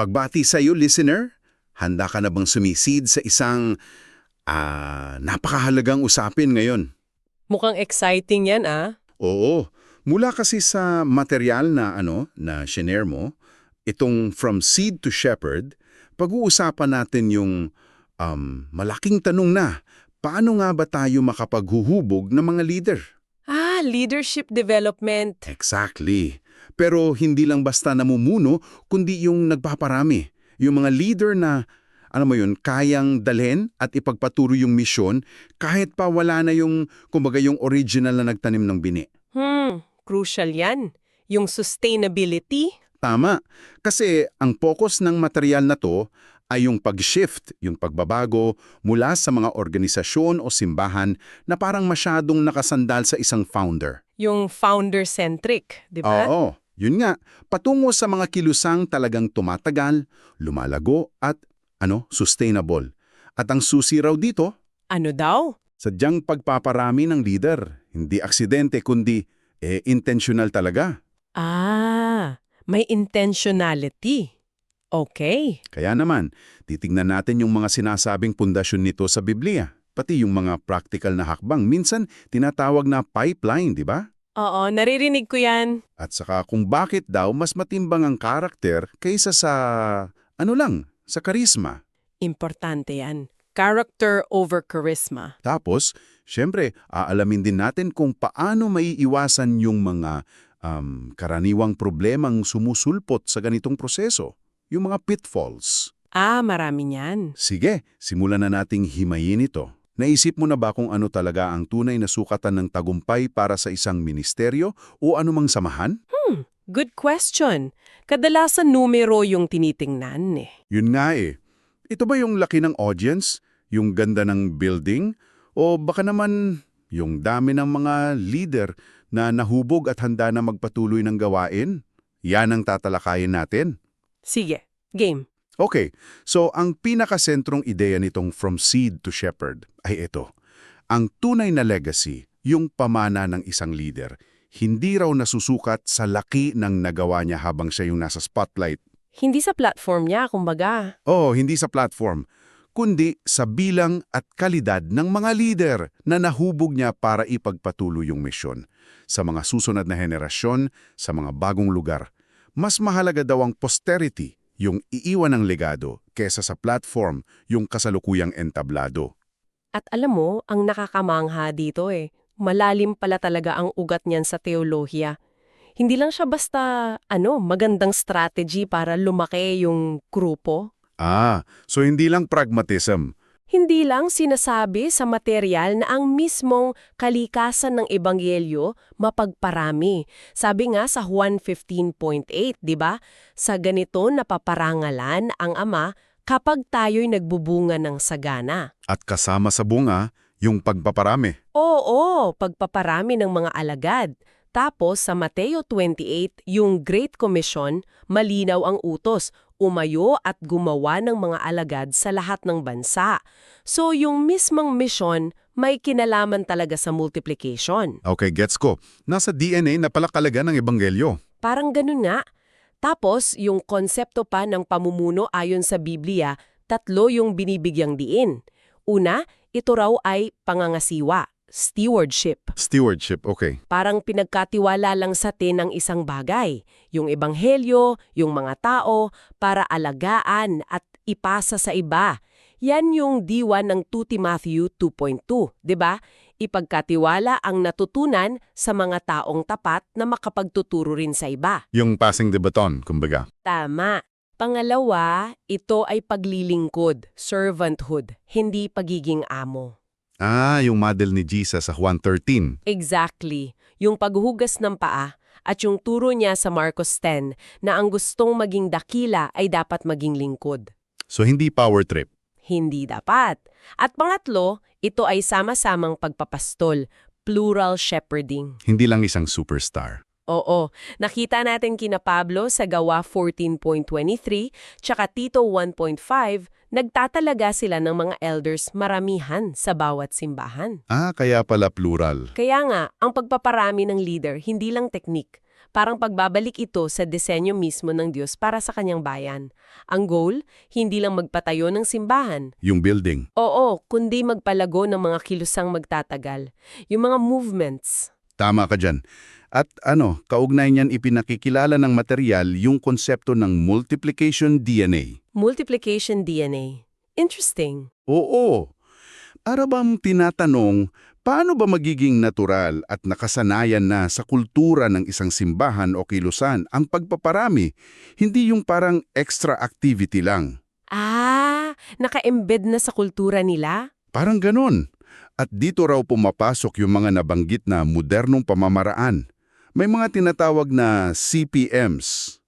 Pagbati sa iyo, listener, handa ka na bang sumisid sa isang ah, napakahalagang usapin ngayon? Mukhang exciting yan ah. Oo, mula kasi sa material na ano na shinare mo, itong From Seed to Shepherd, pag-uusapan natin yung um, malaking tanong na, paano nga ba tayo makapaghuhubog ng mga leader? Ah, leadership development. Exactly. Pero hindi lang basta namumuno, kundi yung nagpaparami. Yung mga leader na, ano mo yun, kayang dalhin at ipagpatuloy yung misyon kahit pa wala na yung, kumbaga yung original na nagtanim ng bini. Hmm, crucial yan. Yung sustainability. Tama. Kasi ang focus ng material na to ay yung pag-shift, yung pagbabago mula sa mga organisasyon o simbahan na parang masyadong nakasandal sa isang founder. Yung founder-centric, di ba? Oo, yun nga. Patungo sa mga kilusang talagang tumatagal, lumalago at ano, sustainable. At ang susi raw dito, Ano daw? sadyang pagpaparami ng leader. Hindi aksidente kundi eh, intentional talaga. Ah, may intentionality. Okay. Kaya naman, titignan natin yung mga sinasabing pundasyon nito sa Biblia. Pati yung mga practical na hakbang. Minsan, tinatawag na pipeline, di ba? Oo, naririnig ko yan. At saka kung bakit daw mas matimbang ang karakter kaysa sa, ano lang, sa karisma. Importante yan. Character over charisma. Tapos, syempre, aalamin din natin kung paano maiiwasan yung mga um, karaniwang problemang sumusulpot sa ganitong proseso. Yung mga pitfalls. Ah, marami niyan. Sige, simulan na nating himayin ito. Naisip mo na ba kung ano talaga ang tunay na sukatan ng tagumpay para sa isang ministeryo o anumang samahan? Good question. Kadalasan numero yung tinitingnan eh. Yun nga eh. Ito ba yung laki ng audience? Yung ganda ng building? O baka naman yung dami ng mga leader na nahubog at handa na magpatuloy ng gawain? Yan ang tatalakayin natin. Sige, game. Okay, so ang pinakasentrong ideya nitong From Seed to Shepherd ay ito. Ang tunay na legacy, yung pamana ng isang leader, hindi raw nasusukat sa laki ng nagawa niya habang siya yung nasa spotlight. Hindi sa platform niya, kumbaga. Oh, hindi sa platform, kundi sa bilang at kalidad ng mga leader na nahubog niya para ipagpatuloy yung misyon. Sa mga susunod na henerasyon, sa mga bagong lugar, mas mahalaga daw ang posterity, yung iiwan ng legado, kesa sa platform, yung kasalukuyang entablado. At alam mo, ang nakakamangha dito eh, malalim pala talaga ang ugat niyan sa teolohiya. Hindi lang siya basta, ano, magandang strategy para lumaki yung grupo. Ah, so hindi lang pragmatism. Hindi lang sinasabi sa material na ang mismong kalikasan ng ebanghelyo mapagparami. Sabi nga sa Juan 15.8, di ba? Sa ganito napaparangalan ang Ama kapag tayo'y nagbubunga ng sagana. At kasama sa bunga, yung pagpaparami. Oo, pagpaparami ng mga alagad. Tapos sa Mateo 28, yung Great Commission, malinaw ang utos, umayo at gumawa ng mga alagad sa lahat ng bansa. So yung mismong mission, may kinalaman talaga sa multiplication. Okay, gets ko. Nasa DNA na pala kalaga ng ebanghelyo. Parang ganun nga. Tapos, yung konsepto pa ng pamumuno ayon sa Biblia, tatlo yung binibigyang diin. Una, ito raw ay pangangasiwa, stewardship. Stewardship, okay. Parang pinagkatiwala lang sa tin ng isang bagay, yung ebanghelyo, yung mga tao, para alagaan at ipasa sa iba. Yan yung diwa ng 2 Timothy 2.2, di ba? Ipagkatiwala ang natutunan sa mga taong tapat na makapagtuturo rin sa iba. Yung passing the baton, kumbaga. Tama. Pangalawa, ito ay paglilingkod, servanthood, hindi pagiging amo. Ah, yung model ni Jesus sa Juan 13. Exactly. Yung paghugas ng paa at yung turo niya sa Marcos 10 na ang gustong maging dakila ay dapat maging lingkod. So hindi power trip. Hindi dapat. At pangatlo, ito ay sama-samang pagpapastol, plural shepherding. Hindi lang isang superstar. Oo, nakita natin kina Pablo sa Gawa 14.23 tsaka Tito 1.5, nagtatalaga sila ng mga elders maramihan sa bawat simbahan. Ah, kaya pala plural. Kaya nga, ang pagpaparami ng leader hindi lang teknik, Parang pagbabalik ito sa disenyo mismo ng Diyos para sa kanyang bayan. Ang goal, hindi lang magpatayo ng simbahan. Yung building. Oo, kundi magpalago ng mga kilusang magtatagal. Yung mga movements. Tama ka dyan. At ano, kaugnay niyan ipinakikilala ng material yung konsepto ng multiplication DNA. Multiplication DNA. Interesting. Oo. Para bang tinatanong, paano ba magiging natural at nakasanayan na sa kultura ng isang simbahan o kilusan ang pagpaparami, hindi yung parang extra activity lang? Ah, naka-embed na sa kultura nila? Parang ganon. At dito raw pumapasok yung mga nabanggit na modernong pamamaraan. May mga tinatawag na CPMs.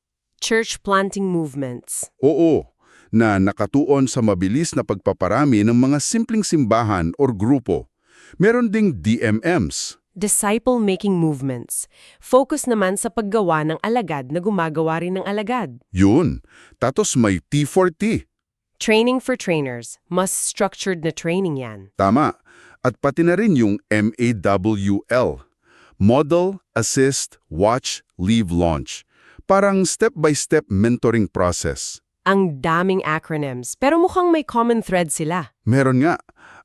Church planting movements. Oo, na nakatuon sa mabilis na pagpaparami ng mga simpleng simbahan or grupo. Meron ding DMMs. Disciple-making movements. Focus naman sa paggawa ng alagad na gumagawa rin ng alagad. Yun. Tatos may T40. Training for trainers. Mas structured na training yan. Tama. At pati na rin yung MAWL. Model, Assist, Watch, Leave, Launch. Parang step-by-step mentoring process. Ang daming acronyms, pero mukhang may common thread sila. Meron nga.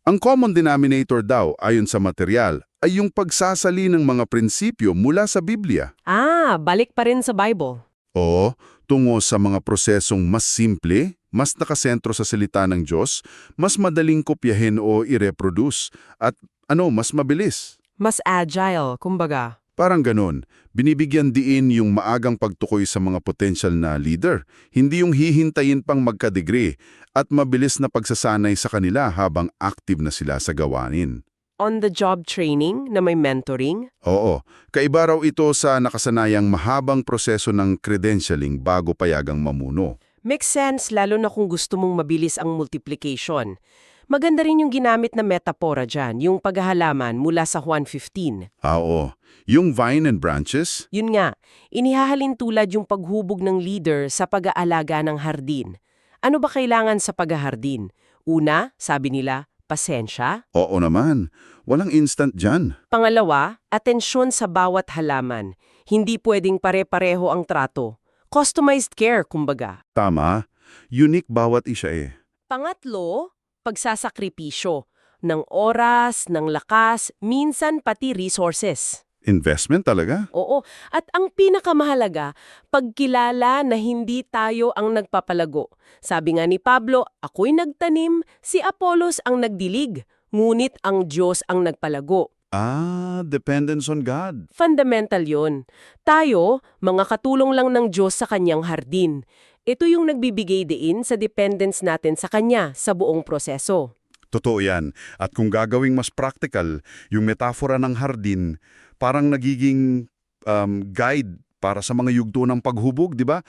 Ang common denominator daw, ayon sa material, ay yung pagsasali ng mga prinsipyo mula sa Biblia. Ah, balik pa rin sa Bible. O, tungo sa mga prosesong mas simple, mas nakasentro sa salita ng Diyos, mas madaling kopyahin o i-reproduce, at ano, mas mabilis. Mas agile, kumbaga. Parang ganon, binibigyan diin yung maagang pagtukoy sa mga potential na leader, hindi yung hihintayin pang magka-degree at mabilis na pagsasanay sa kanila habang active na sila sa gawanin. On-the-job training na may mentoring. Oo, kaiba raw ito sa nakasanayang mahabang proseso ng credentialing bago payagang mamuno. Makes sense lalo na kung gusto mong mabilis ang multiplication. Maganda rin yung ginamit na metapora dyan, yung paghahalaman mula sa Juan 15. Ah, oo. Yung vine and branches, Yun nga, inihahalin tulad yung paghubog ng leader sa pag-aalaga ng hardin. Ano ba kailangan sa paghahardin? Una, sabi nila, pasensya. oo naman. Walang instant dyan. Pangalawa, atensyon sa bawat halaman. Hindi pwedeng pare-pareho ang trato. Customized care, kumbaga. Tama. Unique bawat isa eh. Pangatlo, pagsasakripisyo ng oras, ng lakas, minsan pati resources. Investment talaga? Oo, at ang pinakamahalaga, pagkilala na hindi tayo ang nagpapalago. Sabi nga ni Pablo, ako'y nagtanim, si Apollos ang nagdilig, ngunit ang Diyos ang nagpalago. Ah, dependence on God. Fundamental yon. Tayo, mga katulong lang ng Diyos sa kanyang hardin. Ito yung nagbibigay diin sa dependence natin sa Kanya sa buong proseso. Totoo yan. At kung gagawing mas practical, yung metafora ng hardin, parang nagiging um, guide para sa mga yugto ng paghubog, di ba?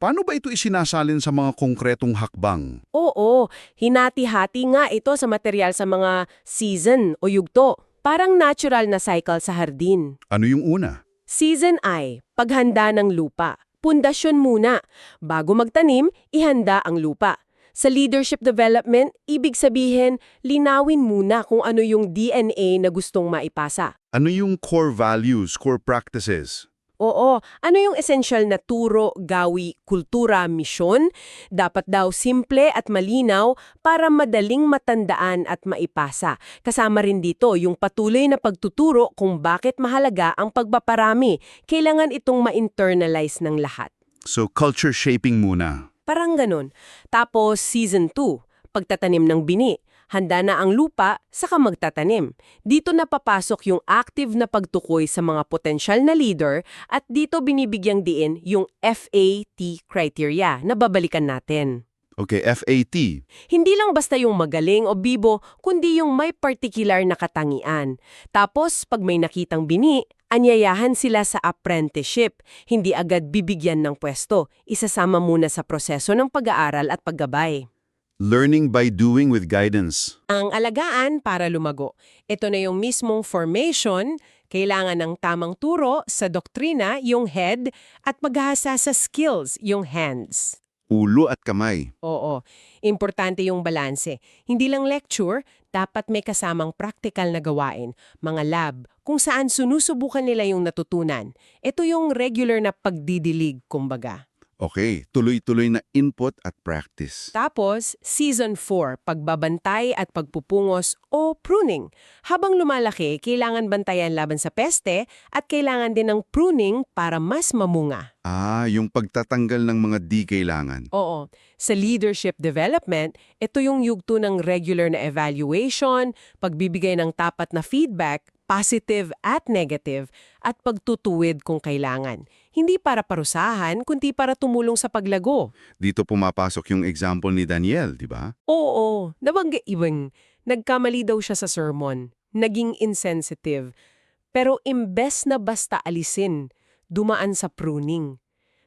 Paano ba ito isinasalin sa mga konkretong hakbang? Oo, hinati-hati nga ito sa material sa mga season o yugto. Parang natural na cycle sa hardin. Ano yung una? Season I, paghanda ng lupa. Pundasyon muna. Bago magtanim, ihanda ang lupa. Sa leadership development, ibig sabihin, linawin muna kung ano yung DNA na gustong maipasa. Ano yung core values, core practices? Oo, ano yung essential na turo, gawi, kultura, misyon? Dapat daw simple at malinaw para madaling matandaan at maipasa. Kasama rin dito yung patuloy na pagtuturo kung bakit mahalaga ang pagpaparami. Kailangan itong ma-internalize ng lahat. So, culture shaping muna. Parang ganun. Tapos season 2, pagtatanim ng bini. Handa na ang lupa, saka magtatanim. Dito na papasok yung active na pagtukoy sa mga potensyal na leader at dito binibigyang diin yung FAT criteria na babalikan natin. Okay, FAT. Hindi lang basta yung magaling o bibo, kundi yung may particular na katangian. Tapos, pag may nakitang bini, anyayahan sila sa apprenticeship. Hindi agad bibigyan ng pwesto. Isasama muna sa proseso ng pag-aaral at paggabay. Learning by doing with guidance. Ang alagaan para lumago. Ito na yung mismong formation, kailangan ng tamang turo sa doktrina, yung head, at maghahasa sa skills, yung hands. Ulo at kamay. Oo, importante yung balanse. Hindi lang lecture, dapat may kasamang practical na gawain, mga lab, kung saan sunusubukan nila yung natutunan. Ito yung regular na pagdidilig, kumbaga. Okay, tuloy-tuloy na input at practice. Tapos, Season 4, pagbabantay at pagpupungos o pruning. Habang lumalaki, kailangan bantayan laban sa peste at kailangan din ng pruning para mas mamunga. Ah, yung pagtatanggal ng mga di kailangan. Oo. Sa leadership development, ito yung yugto ng regular na evaluation, pagbibigay ng tapat na feedback, positive at negative, at pagtutuwid kung kailangan. Hindi para parusahan, kundi para tumulong sa paglago. Dito pumapasok yung example ni Daniel, di ba? Oo, nabangga ibang. Nagkamali daw siya sa sermon. Naging insensitive. Pero imbes na basta alisin, dumaan sa pruning.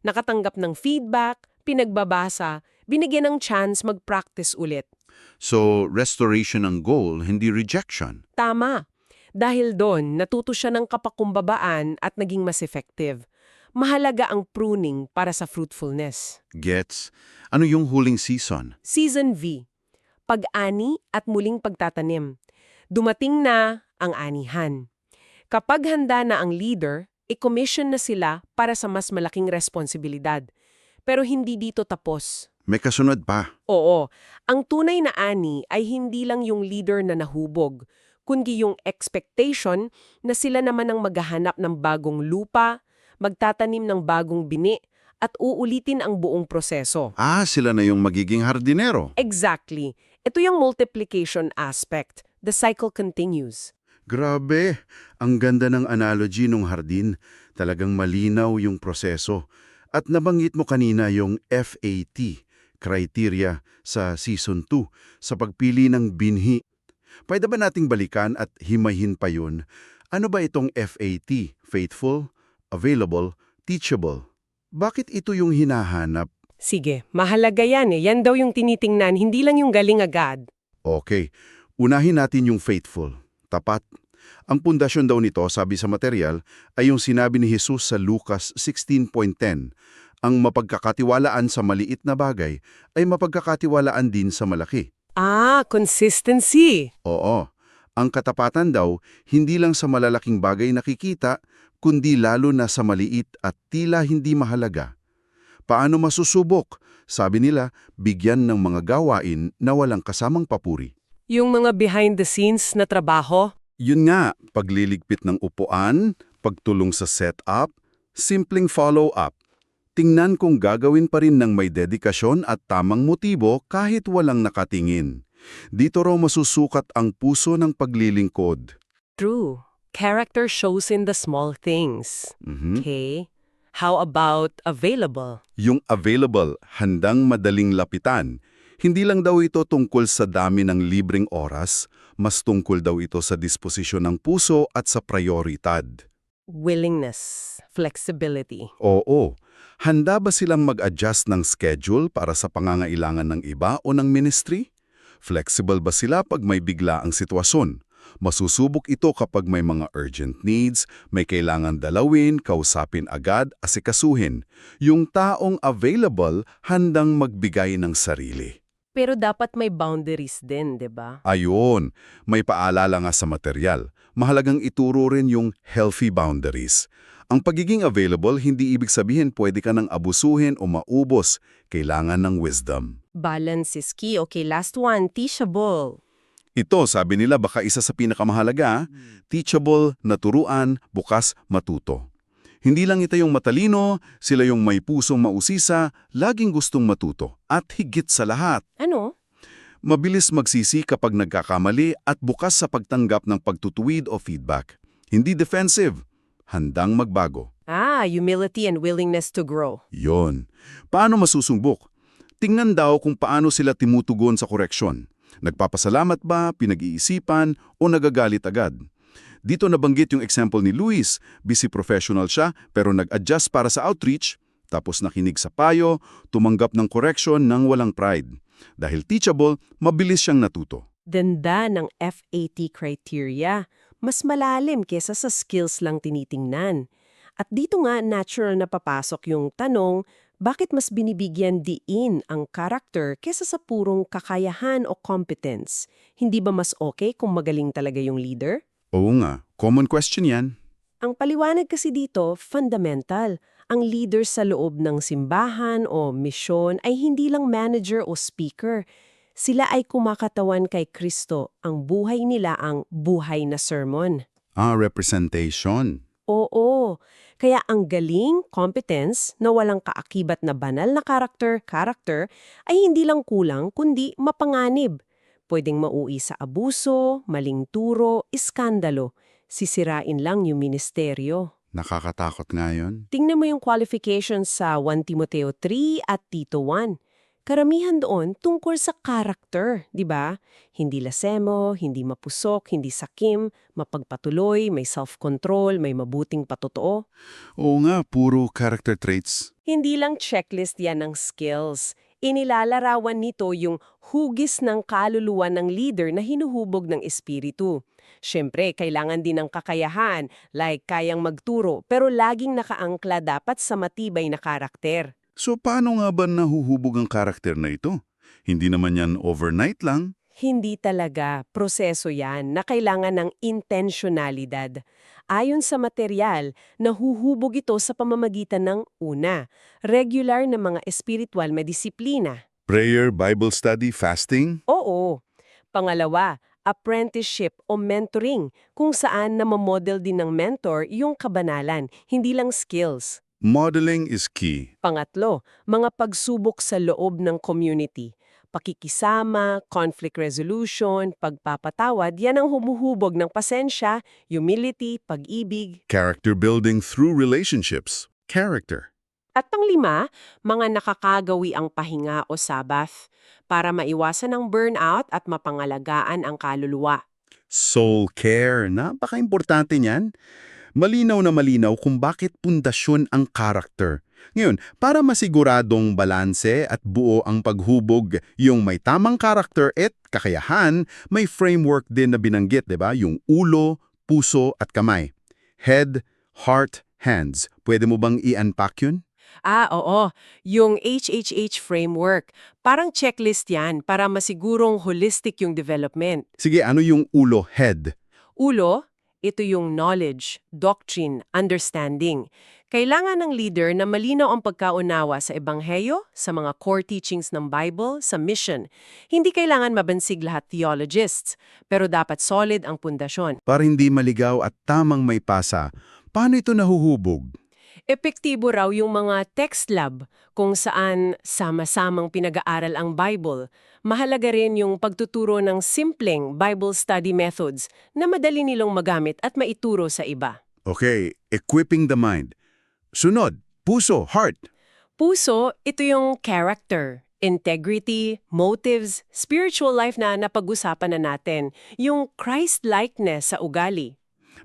Nakatanggap ng feedback, pinagbabasa, binigyan ng chance mag-practice ulit. So, restoration ang goal, hindi rejection. Tama. Dahil doon, natuto siya ng kapakumbabaan at naging mas effective. Mahalaga ang pruning para sa fruitfulness. Gets? Ano yung huling season? Season V. Pag-ani at muling pagtatanim. Dumating na ang anihan. Kapag handa na ang leader, i-commission na sila para sa mas malaking responsibilidad. Pero hindi dito tapos. May kasunod pa. Oo, ang tunay na ani ay hindi lang yung leader na nahubog, kundi yung expectation na sila naman ang maghahanap ng bagong lupa, magtatanim ng bagong bini, at uulitin ang buong proseso. Ah, sila na yung magiging hardinero. Exactly. Ito yung multiplication aspect. The cycle continues. Grabe, ang ganda ng analogy nung hardin. Talagang malinaw yung proseso. At nabanggit mo kanina yung FAT, criteria sa Season 2, sa pagpili ng binhi. Pwede ba nating balikan at himayin pa yun? Ano ba itong FAT? Faithful, available, teachable. Bakit ito yung hinahanap? Sige, mahalaga yan eh. Yan daw yung tinitingnan, hindi lang yung galing agad. Okay, unahin natin yung faithful. Tapat. Ang pundasyon daw nito, sabi sa material, ay yung sinabi ni Jesus sa Lucas 16.10. Ang mapagkakatiwalaan sa maliit na bagay ay mapagkakatiwalaan din sa malaki. Ah, consistency. Oo, ang katapatan daw hindi lang sa malalaking bagay nakikita, kundi lalo na sa maliit at tila hindi mahalaga. Paano masusubok? Sabi nila, bigyan ng mga gawain na walang kasamang papuri. Yung mga behind the scenes na trabaho, Yun nga, pagliligpit ng upuan, pagtulong sa setup, simpleng follow-up. Tingnan kung gagawin pa rin ng may dedikasyon at tamang motibo kahit walang nakatingin. Dito raw masusukat ang puso ng paglilingkod. True. Character shows in the small things. Mhm. Okay. How about available? Yung available, handang madaling lapitan. Hindi lang daw ito tungkol sa dami ng libreng oras, mas tungkol daw ito sa disposisyon ng puso at sa prioridad. Willingness, flexibility. Oo. Handa ba silang mag-adjust ng schedule para sa pangangailangan ng iba o ng ministry? Flexible ba sila pag may bigla ang sitwasyon? Masusubok ito kapag may mga urgent needs, may kailangan dalawin, kausapin agad, asikasuhin. Yung taong available, handang magbigay ng sarili. Pero dapat may boundaries din, 'di ba? Ayun, may paalala nga sa material. Mahalagang ituro rin yung healthy boundaries. Ang pagiging available, hindi ibig sabihin pwede ka nang abusuhin o maubos. Kailangan ng wisdom. Balance is key. Okay, last one, teachable. Ito, sabi nila, baka isa sa pinakamahalaga, teachable, naturuan, bukas, matuto. Hindi lang ito yung matalino, sila yung may pusong mausisa, laging gustong matuto. At higit sa lahat, Ano? Mabilis magsisi kapag nagkakamali at bukas sa pagtanggap ng pagtutuwid o feedback. Hindi defensive, handang magbago. Ah, humility and willingness to grow. Yon. Paano masusumbok? Tingnan daw kung paano sila timutugon sa koreksyon. Nagpapasalamat ba, pinag-iisipan, o nagagalit agad? Dito nabanggit yung example ni Luis. Busy professional siya pero nag-adjust para sa outreach, tapos nakinig sa payo, tumanggap ng correction ng walang pride. Dahil teachable, mabilis siyang natuto. Ganda ng FAT criteria. Mas malalim kesa sa skills lang tinitingnan. At dito nga natural na papasok yung tanong, bakit mas binibigyan diin ang character kesa sa purong kakayahan o competence? Hindi ba mas okay kung magaling talaga yung leader? Oo nga, common question yan. Ang paliwanag kasi dito, fundamental. Ang leader sa loob ng simbahan o misyon ay hindi lang manager o speaker. Sila ay kumakatawan kay Kristo. Ang buhay nila ang buhay na sermon. Ah, representation. Oo. Kaya ang galing, competence, na walang kaakibat na banal na karakter, character, ay hindi lang kulang kundi mapanganib. Pwedeng mauwi sa abuso, maling turo, iskandalo. Sisirain lang yung ministeryo. Nakakatakot nga yun. Tingnan mo yung qualifications sa 1 Timoteo 3 at Tito 1. Karamihan doon tungkol sa character, di ba? Hindi lasemo, hindi mapusok, hindi sakim, mapagpatuloy, may self-control, may mabuting patotoo. Oo nga, puro character traits. Hindi lang checklist yan ng skills. Inilalarawan nito yung hugis ng kaluluwa ng leader na hinuhubog ng espiritu. Siyempre, kailangan din ng kakayahan, like kayang magturo, pero laging nakaangkla dapat sa matibay na karakter. So paano nga ba nahuhubog ang karakter na ito? Hindi naman yan overnight lang. Hindi talaga. Proseso yan na kailangan ng intentionalidad. Ayon sa material, nahuhubog ito sa pamamagitan ng una, regular na mga espiritual na disiplina. Prayer, Bible study, fasting? Oo. Pangalawa, apprenticeship o mentoring, kung saan namamodel din ng mentor yung kabanalan, hindi lang skills. Modeling is key. Pangatlo, mga pagsubok sa loob ng community. Pakikisama, conflict resolution, pagpapatawad, yan ang humuhubog ng pasensya, humility, pag-ibig. Character building through relationships. Character. At panglima, mga nakakagawi ang pahinga o sabath para maiwasan ang burnout at mapangalagaan ang kaluluwa. Soul care. Napaka-importante niyan. Malinaw na malinaw kung bakit pundasyon ang character. Ngayon, para masiguradong balanse at buo ang paghubog, yung may tamang character at kakayahan, may framework din na binanggit, 'di ba? Yung ulo, puso at kamay. Head, heart, hands. Pwede mo bang i-unpack yun? Ah, oo. Yung HHH framework. Parang checklist yan para masigurong holistic yung development. Sige, ano yung ulo, head? Ulo, ito yung knowledge, doctrine, understanding. Kailangan ng leader na malinaw ang pagkaunawa sa ebanghelyo, sa mga core teachings ng Bible, sa mission. Hindi kailangan mabansig lahat theologists, pero dapat solid ang pundasyon. Para hindi maligaw at tamang may pasa, paano ito nahuhubog? Epektibo raw yung mga text lab kung saan sama-samang pinag-aaral ang Bible. Mahalaga rin yung pagtuturo ng simpleng Bible study methods na madali nilang magamit at maituro sa iba. Okay, equipping the mind. Sunod, puso, heart. Puso, ito yung character, integrity, motives, spiritual life na napag-usapan na natin, yung Christ-likeness sa ugali.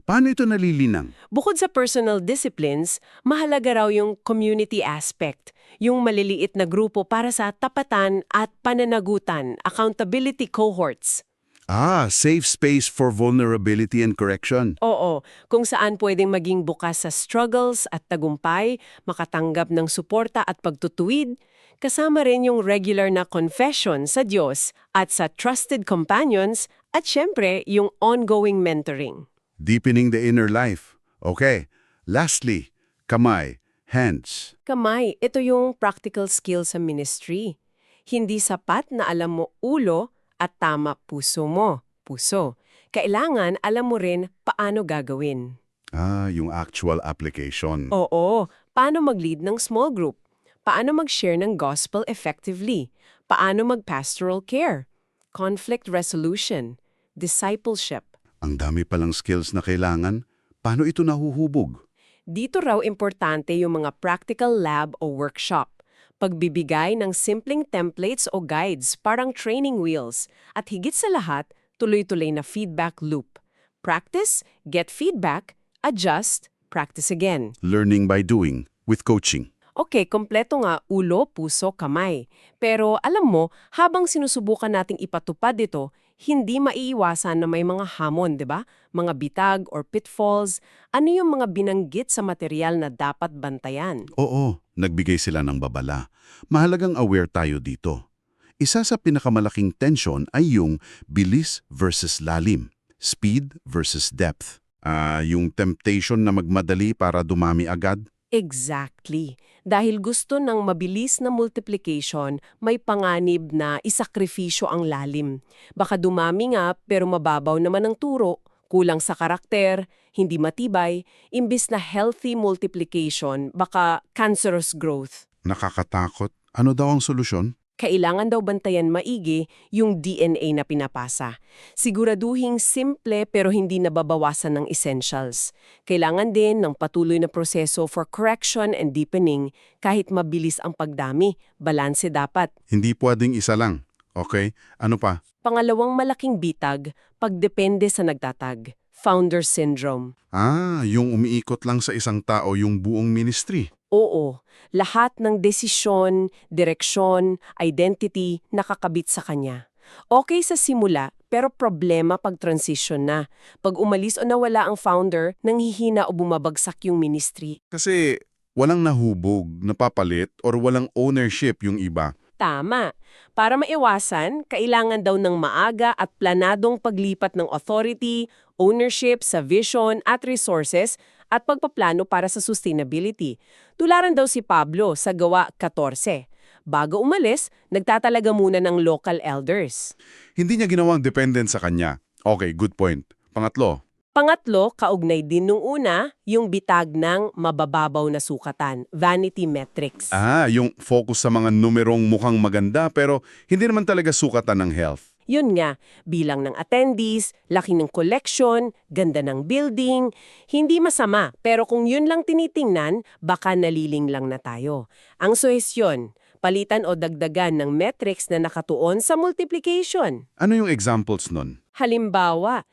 Paano ito nalilinang? Bukod sa personal disciplines, mahalaga raw yung community aspect, yung maliliit na grupo para sa tapatan at pananagutan, accountability cohorts. Ah, safe space for vulnerability and correction. Oo, kung saan pwedeng maging bukas sa struggles at tagumpay, makatanggap ng suporta at pagtutuwid, kasama rin yung regular na confession sa Diyos at sa trusted companions at syempre yung ongoing mentoring. Deepening the inner life. Okay. Lastly, kamay, hands. Kamay, ito yung practical skill sa ministry. Hindi sapat na alam mo ulo at tama puso mo, puso. Kailangan alam mo rin paano gagawin. Ah, yung actual application. Oo, paano mag-lead ng small group? Paano mag-share ng gospel effectively? Paano mag-pastoral care? Conflict resolution? Discipleship? Ang dami palang skills na kailangan. Paano ito nahuhubog? Dito raw importante yung mga practical lab o workshop. Pagbibigay ng simpleng templates o guides parang training wheels. At higit sa lahat, tuloy-tuloy na feedback loop. Practice, get feedback, adjust, practice again. Learning by doing, with coaching. Okay, kompleto nga ulo, puso, kamay. Pero alam mo, habang sinusubukan nating ipatupad ito, hindi maiiwasan na may mga hamon, 'di ba? Mga bitag or pitfalls. Ano yung mga binanggit sa material na dapat bantayan? Oo, nagbigay sila ng babala. Mahalagang aware tayo dito. Isa sa pinakamalaking tension ay yung bilis versus lalim, speed versus depth. Ah, yung temptation na magmadali para dumami agad. Exactly. Dahil gusto ng mabilis na multiplication, may panganib na isakripisyo ang lalim. Baka dumami nga pero mababaw naman ang turo, kulang sa karakter, hindi matibay, imbis na healthy multiplication, baka cancerous growth. Nakakatakot. Ano daw ang solusyon? Kailangan daw bantayan maigi yung DNA na pinapasa. Siguraduhing simple pero hindi nababawasan ng essentials. Kailangan din ng patuloy na proseso for correction and deepening kahit mabilis ang pagdami. Balanse dapat. Hindi pwedeng isa lang. Okay? Ano pa? Pangalawang malaking bitag, pagdepende sa nagtatag. Founder syndrome. Ah, yung umiikot lang sa isang tao yung buong ministry. Oo, lahat ng desisyon, direksyon, identity nakakabit sa kanya. Okay sa simula, pero problema pag transition na. Pag umalis o nawala ang founder, nanghihina o bumabagsak yung ministry. Kasi walang nahubog, napapalit, or walang ownership yung iba. Tama. Para maiwasan, kailangan daw ng maaga at planadong paglipat ng authority, ownership sa vision at resources at pagpaplano para sa sustainability. Tularan daw si Pablo sa gawa 14. Bago umalis, nagtatalaga muna ng local elders. Hindi niya ginawang dependent sa kanya. Okay, good point. Pangatlo, Pangatlo, kaugnay din nung una, yung bitag ng mabababaw na sukatan, vanity metrics. ah, yung focus sa mga numerong mukhang maganda pero hindi naman talaga sukatan ng health. Yun nga, bilang ng attendees, laki ng collection, ganda ng building, hindi masama. Pero kung yun lang tinitingnan, baka naliling lang na tayo. Ang suhesyon, palitan o dagdagan ng metrics na nakatuon sa multiplication. Ano yung examples nun? Halimbawa,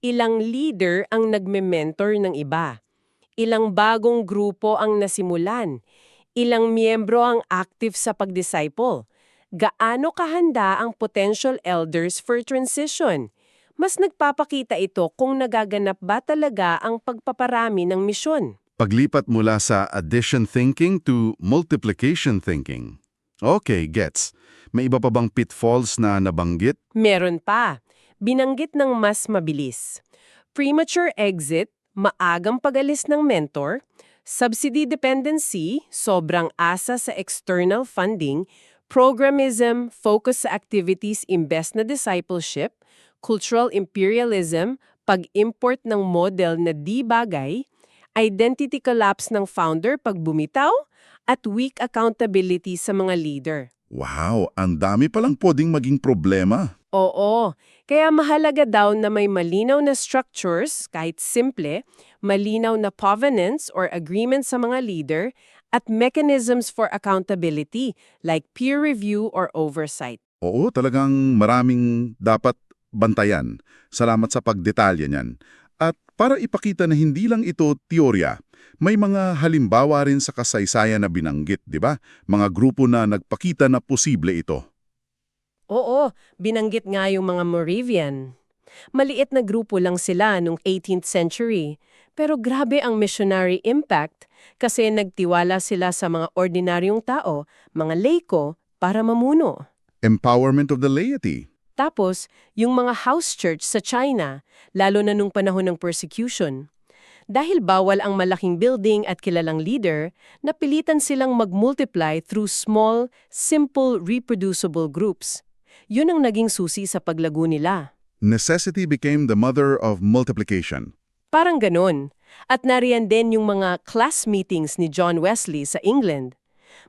ilang leader ang nagme-mentor ng iba. Ilang bagong grupo ang nasimulan. Ilang miyembro ang active sa pag-disciple. Gaano kahanda ang potential elders for transition? Mas nagpapakita ito kung nagaganap ba talaga ang pagpaparami ng misyon. Paglipat mula sa addition thinking to multiplication thinking. Okay, gets. May iba pa bang pitfalls na nabanggit? Meron pa. Binanggit ng mas mabilis. Premature exit, maagang pagalis ng mentor, subsidy dependency, sobrang asa sa external funding, programism, focus sa activities imbes na discipleship, cultural imperialism, pag-import ng model na di bagay, identity collapse ng founder pag bumitaw, at weak accountability sa mga leader. Wow, ang dami palang pwedeng maging problema. Oo, kaya mahalaga daw na may malinaw na structures, kahit simple, malinaw na covenants or agreements sa mga leader, at mechanisms for accountability like peer review or oversight. Oo, talagang maraming dapat bantayan. Salamat sa pagdetalya niyan. At para ipakita na hindi lang ito teorya, may mga halimbawa rin sa kasaysayan na binanggit, di ba? Mga grupo na nagpakita na posible ito. Oo, binanggit nga yung mga Moravian. Maliit na grupo lang sila nung 18th century, pero grabe ang missionary impact kasi nagtiwala sila sa mga ordinaryong tao, mga laiko, para mamuno. Empowerment of the laity. Tapos, yung mga house church sa China, lalo na nung panahon ng persecution. Dahil bawal ang malaking building at kilalang leader, napilitan silang mag-multiply through small, simple, reproducible groups. Yun ang naging susi sa paglago nila. Necessity became the mother of multiplication. Parang ganun. At nariyan din yung mga class meetings ni John Wesley sa England.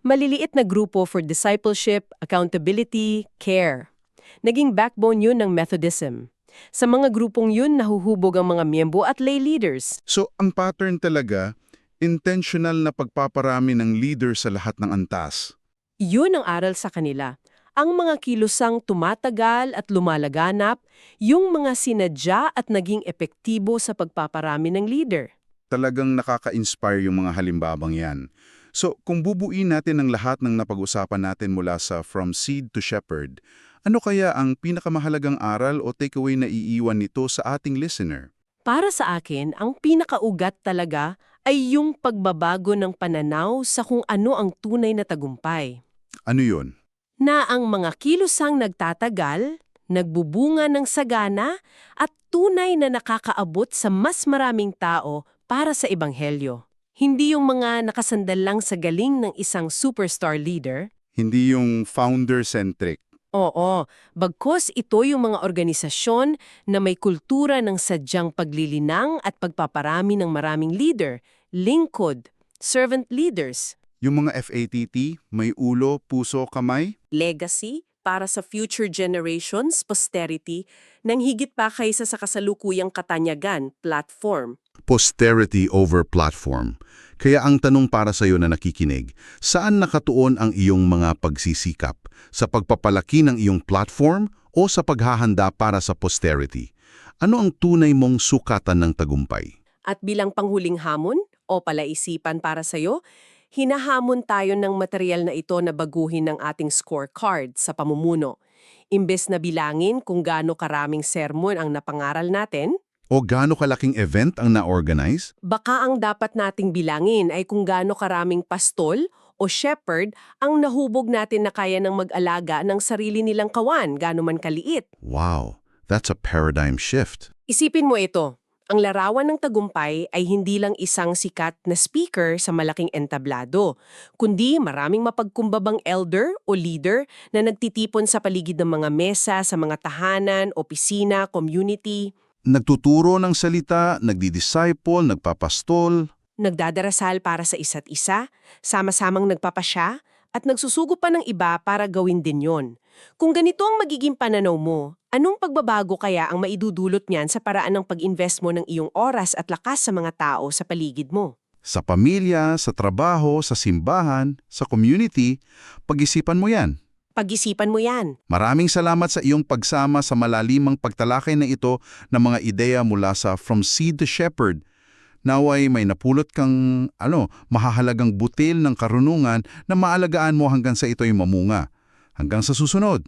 Maliliit na grupo for discipleship, accountability, care. Naging backbone yun ng Methodism. Sa mga grupong yun, nahuhubog ang mga miyembro at lay leaders. So, ang pattern talaga, intentional na pagpaparami ng leader sa lahat ng antas. Yun ang aral sa kanila. Ang mga kilusang tumatagal at lumalaganap, yung mga sinadya at naging epektibo sa pagpaparami ng leader. Talagang nakaka-inspire yung mga halimbabang yan. So, kung bubuin natin ang lahat ng napag-usapan natin mula sa From Seed to Shepherd, Ano kaya ang pinakamahalagang aral o takeaway na iiwan nito sa ating listener? Para sa akin, ang pinakaugat talaga ay yung pagbabago ng pananaw sa kung ano ang tunay na tagumpay. Ano yun? Na ang mga kilosang nagtatagal, nagbubunga ng sagana, at tunay na nakakaabot sa mas maraming tao para sa ebanghelyo. Hindi yung mga nakasandal lang sa galing ng isang superstar leader, Hindi yung founder-centric. Oo, bagkos ito yung mga organisasyon na may kultura ng sadyang paglilinang at pagpaparami ng maraming leader, lingkod, servant leaders, Yung mga FATT, may ulo, puso, kamay? legacy para sa future generations, posterity, nang higit pa kaysa sa kasalukuyang katanyagan, platform. Posterity over platform. Kaya ang tanong para sa iyo na nakikinig, saan nakatuon ang iyong mga pagsisikap? Sa pagpapalaki ng iyong platform o sa paghahanda para sa posterity? Ano ang tunay mong sukatan ng tagumpay? At bilang panghuling hamon o palaisipan para sa'yo, hinahamon tayo ng material na ito na baguhin ng ating scorecard sa pamumuno. Imbes na bilangin kung gaano karaming sermon ang napangaral natin, O gaano kalaking event ang na-organize? baka ang dapat nating bilangin ay kung gaano karaming pastol o shepherd ang nahubog natin na kaya ng mag-alaga ng sarili nilang kawan, gaano man kaliit. Wow, that's a paradigm shift. Isipin mo ito, ang larawan ng tagumpay ay hindi lang isang sikat na speaker sa malaking entablado, kundi maraming mapagkumbabang elder o leader na nagtitipon sa paligid ng mga mesa sa mga tahanan, opisina, community, Nagtuturo ng salita, nagdi-disciple, nagpapastol. nagdadarasal para sa isa't isa, sama-samang nagpapasya, at nagsusugo pa ng iba para gawin din yon. Kung ganito ang magiging pananaw mo, anong pagbabago kaya ang maidudulot niyan sa paraan ng pag-invest mo ng iyong oras at lakas sa mga tao sa paligid mo? Sa pamilya, sa trabaho, sa simbahan, sa community, pag-isipan mo yan. Pag-isipan mo yan. Maraming salamat sa iyong pagsama sa malalimang pagtalakay na ito ng mga ideya mula sa From Seed to Shepherd. Naway may napulot kang ano, mahahalagang butil ng karunungan na maalagaan mo hanggang sa ito'y mamunga. Hanggang sa susunod.